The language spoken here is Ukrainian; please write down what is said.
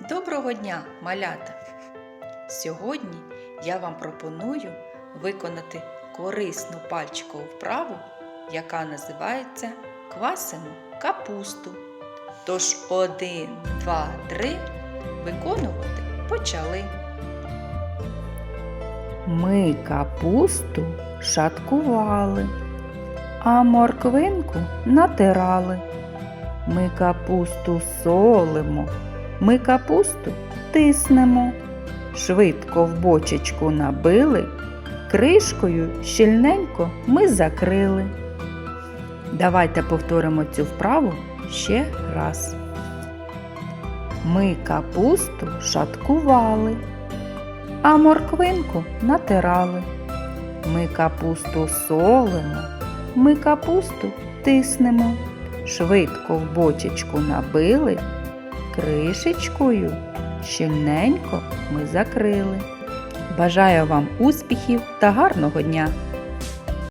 Доброго дня, малята! Сьогодні я вам пропоную виконати корисну пальчикову вправу, яка називається квасимо капусту. Тож один, два, три виконувати почали. Ми капусту шаткували, а морквинку натирали. Ми капусту солимо, ми капусту тиснемо. Швидко в бочечку набили, кришкою щільненько ми закрили. Давайте повторимо цю вправу ще раз. Ми капусту шаткували а морквинку натирали. Ми капусту солимо, ми капусту тиснемо. Швидко в бочечку набили, кришечкою щільненько ми закрили. Бажаю вам успіхів та гарного дня!